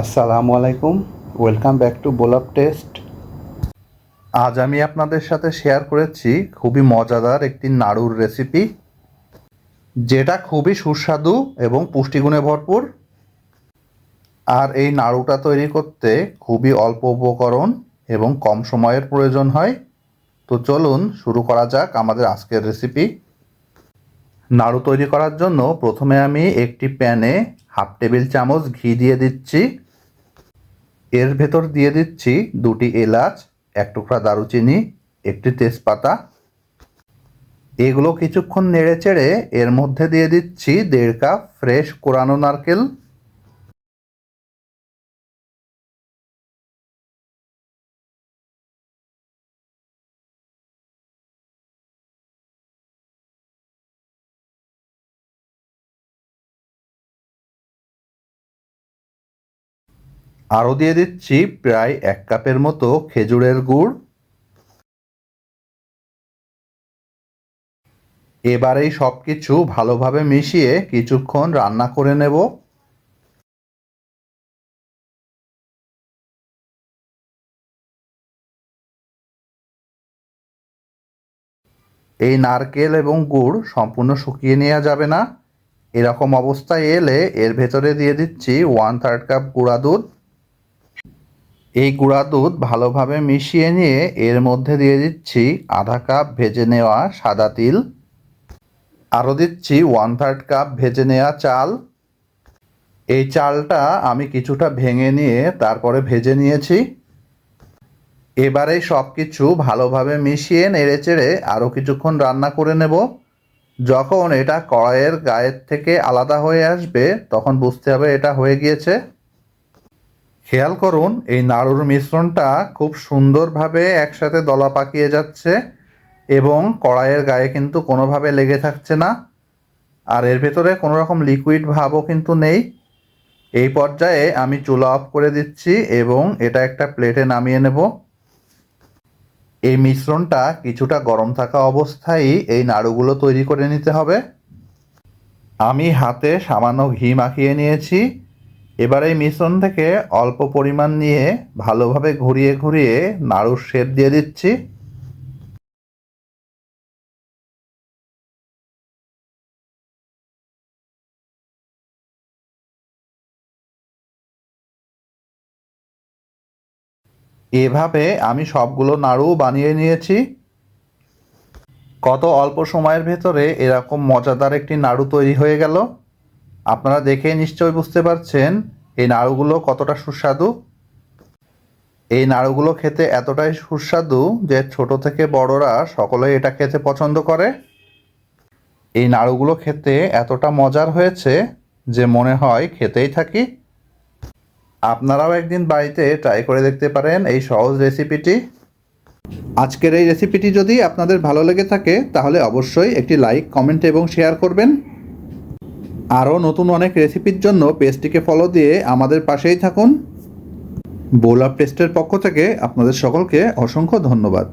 আসসালামু আলাইকুম। Welcome back to Bolap test আজ আমি আপনাদের সাথে শেয়ার করেছি খুবই মজাদার একটি নাড়ুর রেসিপি যেটা খুবই সুস্বাদু এবং পুষ্টিগুণে ভরপুর। আর এই নাড়ুটা তৈরি করতে খুবই অল্প উপকরণ এবং কম সময়ের প্রয়োজন হয়। তো চলুন শুরু করা যাক আমাদের আজকের রেসিপি নাড়ু তৈরি করার জন্য প্রথমে আমি একটি প্যানে হাফ টেবিল চামচ ঘি দিয়ে দিচ্ছি। এর ভেতর দিয়ে দিচ্ছি দুটি এলাচ, এক টুকরা দারুচিনি, একটি তেজপাতা। এগুলো কিছুক্ষণ নেড়ে চেড়ে এর মধ্যে দিয়ে দিচ্ছি দেড় কাপ ফ্রেশ কোরানো নারকেল। আরও দিয়ে দিচ্ছি প্রায় এক কাপের মতো খেজুরের গুড়। এবার এই সব কিছু ভালোভাবে মিশিয়ে কিছুক্ষণ রান্না করে নেব। এই নারকেল এবং গুড় সম্পূর্ণ শুকিয়ে নেওয়া যাবে না। এরকম অবস্থায় এলে এর ভেতরে দিয়ে দিচ্ছি ওয়ান থার্ড কাপ গুঁড়া দুধ। এই গুঁড়া দুধ ভালোভাবে মিশিয়ে নিয়ে এর মধ্যে দিয়ে দিচ্ছি আধা কাপ ভেজে নেওয়া সাদা তিল। আরও দিচ্ছি ওয়ান থার্ড কাপ ভেজে নেওয়া চাল। এই চালটা আমি কিছুটা ভেঙে নিয়ে তারপরে ভেজে নিয়েছি। এবারে সব কিছু ভালোভাবে মিশিয়ে নেড়ে চেড়ে আরও কিছুক্ষণ রান্না করে নেব। যখন এটা কড়াইয়ের গায়ের থেকে আলাদা হয়ে আসবে, তখন বুঝতে হবে এটা হয়ে গিয়েছে। খেয়াল করুন, এই নাড়ুর মিশ্রণটা খুব সুন্দরভাবে একসাথে দলা পাকিয়ে যাচ্ছে এবং কড়াইয়ের গায়ে কিন্তু কোনোভাবে লেগে থাকছে না। আর এর ভেতরে কোনো রকম লিকুইড ভাবও কিন্তু নেই। এই পর্যায়ে আমি চুলা অফ করে দিচ্ছি এবং এটা একটা প্লেটে নামিয়ে নেব। এই মিশ্রণটা কিছুটা গরম থাকা অবস্থায় এই নাড়ুগুলো তৈরি করে নিতে হবে। আমি হাতে সামান্য ঘি মাখিয়ে নিয়েছি। এবার এই মিশ্রণ থেকে অল্প পরিমাণ নিয়ে ভালোভাবে ঘুরিয়ে ঘুরিয়ে নাড়ুর শেপ দিয়ে দিচ্ছি। এভাবে আমি সবগুলো নাড়ু বানিয়ে নিয়েছি। কত অল্প সময়ের ভেতরে এরকম মজাদার একটি নাড়ু তৈরি হয়ে গেল। আপনারা দেখে নিশ্চয়ই বুঝতে পারছেন, এই নাড়ুগুলো কতটা সুস্বাদু। এই নাড়ুগুলো খেতে এতটাই সুস্বাদু যে ছোট থেকে বড়রা সকলেই এটা খেতে পছন্দ করে। এই নাড়ুগুলো খেতে এতটা মজার হয়েছে যে মনে হয় খেতেই থাকি। আপনারাও একদিন বাড়িতে ট্রাই করে দেখতে পারেন এই সহজ রেসিপিটি আজকের এই রেসিপিটি যদি আপনাদের ভালো লেগে থাকে, তাহলে অবশ্যই একটি লাইক কমেন্ট এবং শেয়ার করবেন। আরও নতুন অনেক রেসিপির জন্য পেজটিকে ফলো দিয়ে আমাদের পাশেই থাকুন। বোলা পেস্টের পক্ষ থেকে আপনাদের সকলকে অসংখ্য ধন্যবাদ।